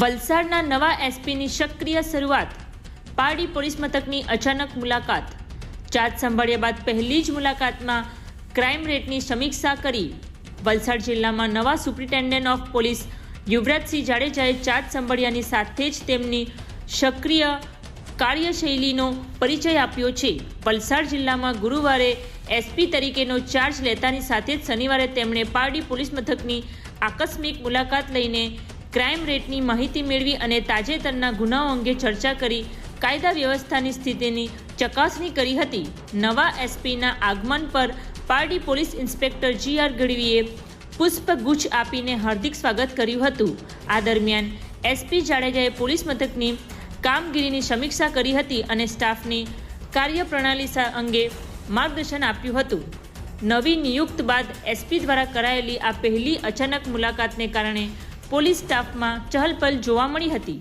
વલસાડના નવા એસપીની સક્રિય શરૂઆત. પારડી પોલીસ મથકની અચાનક મુલાકાત. ચાર્જ સંભાળ્યા બાદ પહેલી જ મુલાકાતમાં ક્રાઇમ રેટની સમીક્ષા કરી. વલસાડ જિલ્લામાં નવા સુપ્રિન્ટેન્ડન્ટ ઓફ પોલીસ યુવરાજસિંહ જાડેજાએ ચાર્જ સંભાળ્યાની સાથે જ તેમની સક્રિય કાર્યશૈલીનો પરિચય આપ્યો છે. વલસાડ જિલ્લામાં ગુરુવારે એસપી તરીકેનો ચાર્જ લેતાની સાથે જ શનિવારે તેમણે પારડી પોલીસ મથકની આકસ્મિક મુલાકાત લઈને ક્રાઇમ રેટની માહિતી મેળવી અને તાજેતરના ગુનાઓ અંગે ચર્ચા કરી, કાયદા વ્યવસ્થાની સ્થિતિની ચકાસણી કરી હતી. નવા એસપીના આગમન પર Pardi police inspector G R ગઢવીએ પુષ્પગુચ્છ આપીને હાર્દિક સ્વાગત કર્યું હતું. આ દરમિયાન એસપી જાડેજાએ પોલીસ મથકની કામગીરીની સમીક્ષા કરી હતી અને સ્ટાફની કાર્યપ્રણાલી અંગે માર્ગદર્શન આપ્યું હતું. નવી નિયુક્ત બાદ એસપી દ્વારા કરાયેલી આ પહેલી અચાનક મુલાકાતને કારણે પોલીસ સ્ટાફમાં ચહલપહલ જોવા મળી હતી.